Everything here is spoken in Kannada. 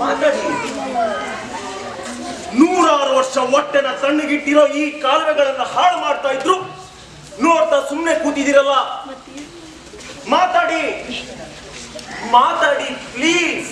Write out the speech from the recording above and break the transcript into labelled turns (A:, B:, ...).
A: ಮಾತಾಡಿ. ನೂರಾರು ವರ್ಷ ಹೊಟ್ಟೆನ ತಣ್ಣಗಿಟ್ಟಿರೋ ಈ ಕಾಲುವೆಗಳನ್ನ ಹಾಳು ಮಾಡ್ತಾ ಇದ್ರು. ನೋಡ್ತಾ ಸುಮ್ಮನೆ ಕೂತಿದಿರಲ್ಲ ಮಾತಾಡಿ. ಮಾತಾಡಿ ಪ್ಲೀಸ್